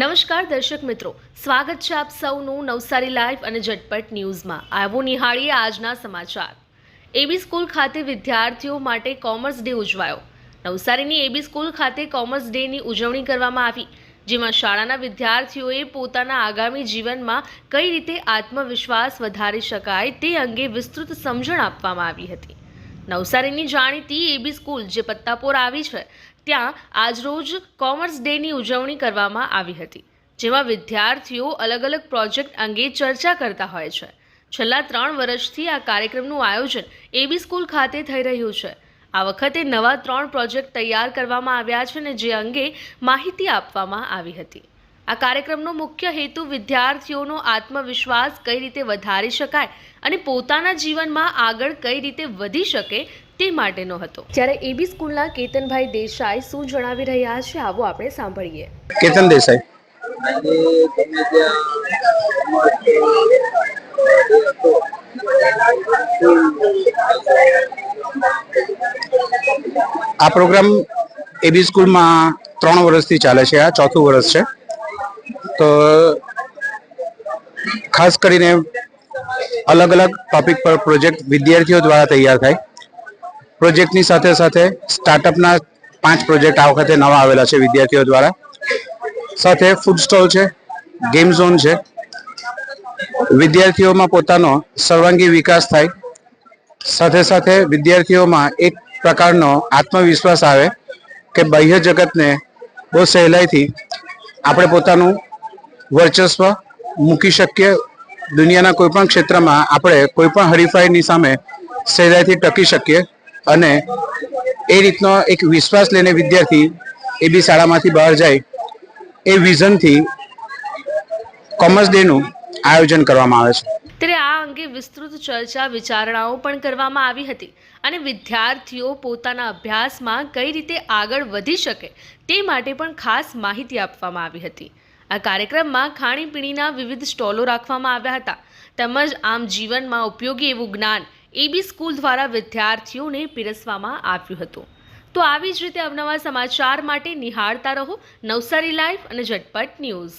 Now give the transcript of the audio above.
નમસ્કાર દર્શક મિત્રો. સ્વાગત છે આપ સૌનું નવસારી લાઈવ અને ઝટપટ ન્યૂઝમાં. આવો નિહાળીએ આજના સમાચાર. એબી સ્કૂલ ખાતે વિદ્યાર્થીઓ માટે કોમર્સ ડે ઉજવાયો. નવસારીની એબી સ્કૂલ ખાતે કોમર્સ ડેની ઉજવણી કરવામાં આવી, જેમાં શાળાના વિદ્યાર્થીઓએ પોતાના આગામી જીવનમાં કઈ રીતે આત્મવિશ્વાસ વધારી શકાય તે અંગે વિસ્તૃત સમજણ આપવામાં આવી હતી. નવસારીની જાણીતી એબી સ્કૂલ જે પત્તાપોર આવી છે, ત્યાં આજરોજ કોમર્સ ડેની ઉજવણી કરવામાં આવી હતી, જેમાં વિદ્યાર્થીઓ અલગ અલગ પ્રોજેક્ટ અંગે ચર્ચા કરતા હોય છે. છેલ્લા ત્રણ વર્ષથી આ કાર્યક્રમનું આયોજન એબી સ્કૂલ ખાતે થઈ રહ્યું છે. આ વખતે નવા ત્રણ પ્રોજેક્ટ તૈયાર કરવામાં આવ્યા છે ને જે અંગે માહિતી આપવામાં આવી હતી. આ કાર્યક્રમનો મુખ્ય હેતુ વિદ્યાર્થીઓનો આત્મવિશ્વાસ કઈ રીતે વધારી શકાય અને પોતાના જીવનમાં આગળ કઈ રીતે વધી શકે તે માટેનો હતો. જ્યારે એબી સ્કૂલના કેતનભાઈ દેસાઈ શું જણાવી રહ્યા છે આવો આપણે સાંભળીએ. કેતન દેસાઈ. આ પ્રોગ્રામ એબી સ્કૂલમાં ત્રણ વર્ષથી ચાલે છે આ ચોથું વર્ષ છે. તો ખાસ કરીને અલગ અલગ ટોપિક પર પ્રોજેક્ટ વિદ્યાર્થીઓ દ્વારા તૈયાર થાય. પ્રોજેક્ટની સાથે સાથે સ્ટાર્ટઅપના પાંચ પ્રોજેક્ટ આ વખતે નવા આવેલા છે વિદ્યાર્થીઓ દ્વારા. સાથે ફૂડ સ્ટોલ છે ગેમ ઝોન છે. વિદ્યાર્થીઓમાં પોતાનો સર્વાંગી વિકાસ થાય. સાથે સાથે વિદ્યાર્થીઓમાં એક પ્રકારનો આત્મવિશ્વાસ આવે કે બાહ્ય જગતને બહુ સહેલાઈથી આપણે પોતાનું વર્ચસ્વ મૂકી શકીએ. દુનિયાના કોઈ પણ ક્ષેત્રમાં આપણે કોઈ પણ હરીફાઈની સામે સહેલાઈથી ટકી શકીએ અને એ રીતનો એક વિશ્વાસ લઈને વિદ્યાર્થી એ બી શાળામાંથી બહાર જાય એ વિઝનથી કોમર્સ ડેનું આયોજન કરવામાં આવે છે. ત્યારે આ અંગે વિસ્તૃત ચર્ચા, વિચારણાઓ પણ કરવામાં આવી હતી અને વિદ્યાર્થીઓ પોતાના અભ્યાસમાં કઈ રીતે આગળ વધી શકે તે માટે પણ ખાસ માહિતી આપવામાં આવી હતી. આ કાર્યક્રમમાં ખાણીપીણીના વિવિધ સ્ટોલો રાખવામાં આવ્યા હતા. તેમજ આમ જીવનમાં ઉપયોગી એવું જ્ઞાન એબી સ્કૂલ દ્વારા વિદ્યાર્થીઓને પીરસવામાં આવ્યું હતું. તો આવી જ રીતે અવનવા સમાચાર માટે નિહાળતા રહો નવસારી લાઈવ અને ઝટપટ ન્યૂઝ.